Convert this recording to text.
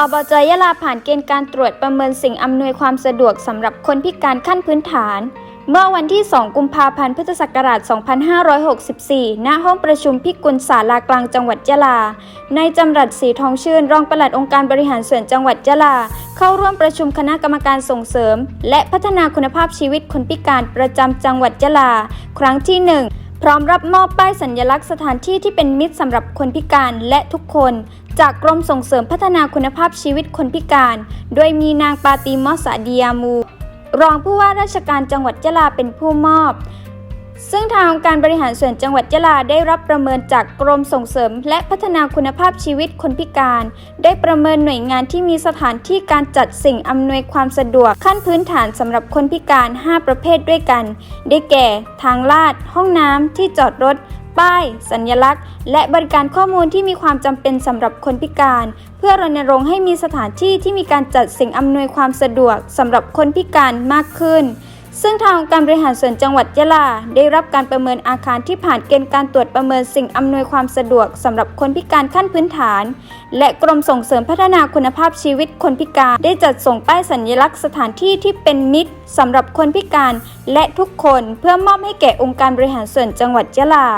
อบจยะลาผ่านเกณฑ์การตรวจประเมินสิ่งอำนวยความสะดวกสำหรับคนพิการขั้นพื้นฐาน เมื่อวันที่ 2 กุมภาพันธ์ พุทธศักราช 2564 ณ ห้องประชุมพิกุลศาลากลางจังหวัดยะลา ในจำรัดสีทองชื่น รองปลัดองค์การบริหารส่วนจังหวัดยะลา เข้าร่วมประชุมคณะกรรมการส่งเสริม และพัฒนาคุณภาพชีวิตคนพิการประจำจังหวัดยะลา ครั้งที่ 1 พร้อมรับมอบป้ายสัญลักษณ์สถานที่ที่เป็นมิตรสำหรับคนพิการและทุกคน จากกรมส่งเสริมพัฒนาคุณภาพชีวิตคนพิการ โดยมีนางปาตีมอสาดียามู รองผู้ว่าราชการจังหวัดยะลาเป็นผู้มอบ ซึ่งทางการบริหารส่วนจังหวัดยะลาได้รับประเมินจากกรมส่งเสริม และพัฒนาคุณภาพชีวิตคนพิการ ได้ประเมินหน่วยงานที่มีสถานที่การจัดสิ่งอำนวยความสะดวกขั้นพื้นฐานสำหรับคนพิการ 5 ประเภทด้วยกัน ได้แก่ ทางลาด ห้องน้ำที่จอดรถ ป้าย สัญลักษณ์ และบริการข้อมูลที่มีความจำเป็นสำหรับคนพิการ เพื่อรณรงค์ให้มีสถานที่ที่มีการจัดสิ่งอำนวยความสะดวกสำหรับคนพิการมากขึ้น ซึ่งทางองค์การบริหารส่วนจังหวัดยะลา ได้รับการประเมินอาคารที่ผ่านเกณฑ์การตรวจประเมินสิ่งอำนวยความสะดวกสำหรับคนพิการขั้นพื้นฐาน และกรมส่งเสริมพัฒนาคุณภาพชีวิตคนพิการ ได้จัดส่งป้ายสัญลักษณ์สถานที่ที่เป็นมิตรสำหรับคนพิการและทุกคนเพื่อมอบให้แก่องค์การบริหารส่วนจังหวัดยะลา